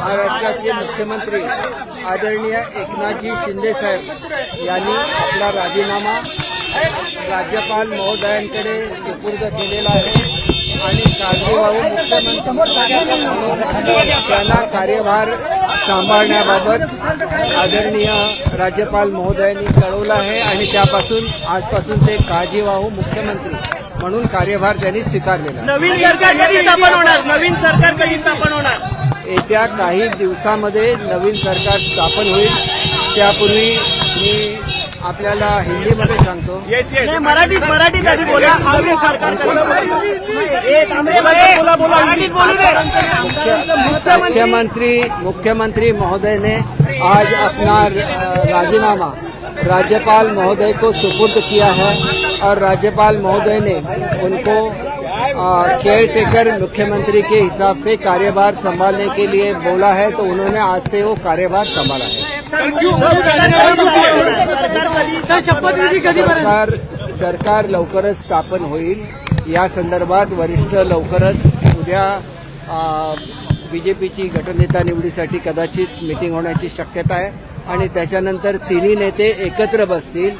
महाराष्ट्राचे मुख्यमंत्री आदरणीय एकनाथजी शिंदे साहेब यांनी आपला राजीनामा राज्यपाल महोदयांकडे सुपूर्द केलेला आहे आणि काळजीवाहू मुख्यमंत्री त्यांना कार्यभार सांभाळण्याबाबत आदरणीय राज्यपाल महोदयांनी कळवलं आहे आणि त्यापासून आजपासून ते काळजीवाहू मुख्यमंत्री म्हणून कार्यभार त्यांनी स्वीकारलेला नवीन सरकार कधी स्थापन होणार? नवीन सरकार कधी स्थापन होणार? येत्या काही दिवसामध्ये नवीन सरकार स्थापन होईल. त्यापूर्वी मी आपल्याला हिंदीमध्ये सांगतो. नाही मराठीत मराठीत आधी बोला. नवीन सरकार कधी बोला. बोला मराठीत बोलू दे मुख्यमंत्री मुख्यमंत्री महोदय ने आज अपना राजीनामा. राज्यपाल महोदय को सुपुर्द किया है और राज्यपाल महोदय ने उनको केयर टेकर मुख्यमंत्री के हिसाब से कार्यभार संभालने के लिए बोला है तो उन्होंने आज से वो कार्यभार संभाला है। सरकार सरकार लवकरच स्थापन होईल. या संदर्भात वरिष्ठ लवकरच उद्या बीजेपीची गटनेता निवडीसाठी कदाचित मिटिंग होण्याची शक्यता आहे. आणि त्याच्यानंतर तिन्ही नेते एकत्र बसतील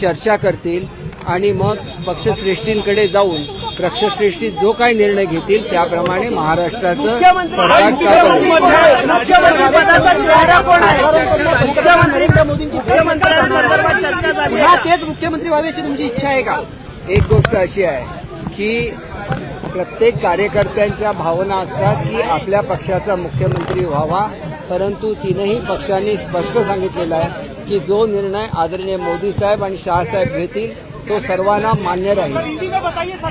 चर्चा करतील आणि मग पक्षश्रेष्ठींकडे जाऊन पक्षश्रेष्ठी जो काही निर्णय घेतील त्याप्रमाणे महाराष्ट्राचं पुन्हा तेच मुख्यमंत्री व्हावी तुमची इच्छा आहे का? एक गोष्ट अशी आहे की प्रत्येक कार्यकर्त्यांच्या भावना असतात की आपल्या पक्षाचा मुख्यमंत्री व्हावा परंतु तीनही पक्षांनी स्पष्ट सांगितलेलं आहे की जो निर्णय आदरणीय मोदी साहेब आणि शहासाहेब घेतील तो सर्वांना मान्य राहील.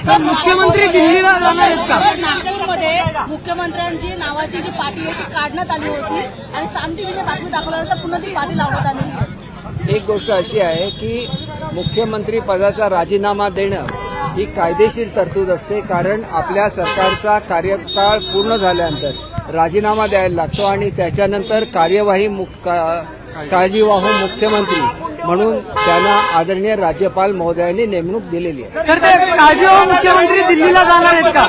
सर मुख्यमंत्री दिल्लीला जाणार आहेत का? नागपूरमध्ये मुख्यमंत्र्यांची नावाची जी पाटी आहे ती काढण्यात आली होती आणि साम टीव्हीने बातमी दाखवल्यानंतर पुन्हा ती पाटी लावण्यात आली आहे. एक गोष्ट अशी आहे की मुख्यमंत्री पदाचा राजीनामा देणं ही कायदेशीर तरतूद असते कारण आपल्या सरकारचा कार्यकाळ पूर्ण झाल्यानंतर राजीनामा द्यायला लागतो आणि त्याच्यानंतर कार्यवाही मुक- का- काळजीवाहू मुख्यमंत्री. म्हणून त्यांना आदरणीय राज्यपाल महोदयांनी नेमणूक दिलेली आहे. सर ते काळजीवाहू मुख्यमंत्री दिल्लीला जाणार आहेत का?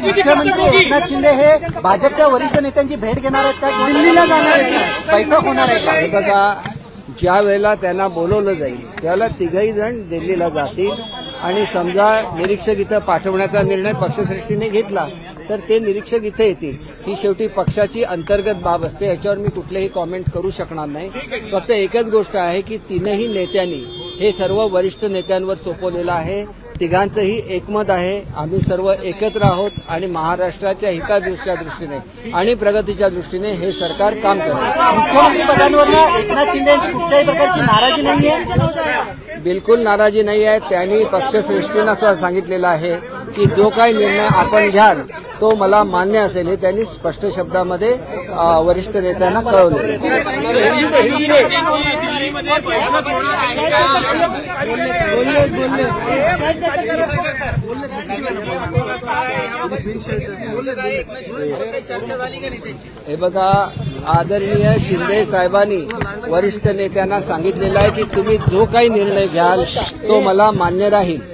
मुख्यमंत्री एकनाथ शिंदे हे भाजपच्या वरिष्ठ नेत्यांची भेट घेणार आहेत का? दिल्लीला जाणार आहेत का? बैठक होणार आहे का? बघा ज्या वेळेला त्यांना बोलवलं जाईल त्यावेळेला तिघही जण दिल्लीला जातील. आणि समजा निरीक्षक इथं पाठवण्याचा निर्णय पक्षश्रेष्ठीने घेतला तर ते निरीक्षक इथे येतील. ही शेवटी पक्षाची अंतर्गत बाब असते. याच्यावर मी कुठलेही कॉमेंट करू शकणार नाही. फक्त एकच गोष्ट आहे की तीनही नेत्यांनी हे सर्व वरिष्ठ नेत्यांवर सोपवलेलं आहे. तिघांचंही एकमत आहे. आम्ही सर्व एकत्र आहोत आणि महाराष्ट्राच्या हितादृष्ट्या दृष्टीने आणि प्रगतीच्या दृष्टीने हे सरकार काम करत मुख्यमंत्री पदांवर एकनाथ शिंदे यांची कुठल्याही प्रकारची नाराजी नाहीये? बिलकुल नाराजी नाही आहे त्यांनी पक्षश्रेष्ठींना सुद्धा सांगितलेलं आहे की जो काही निर्णय आपण घ्याल तो मला मान्य असेल हे त्यांनी स्पष्ट शब्दामध्ये वरिष्ठ नेत्यांना कळवले. हे बघा आदरणीय शिंदे साहेबांनी वरिष्ठ नेत्यांना सांगितलेलं आहे की तुम्ही जो काही निर्णय घ्याल तो मला मान्य राहील.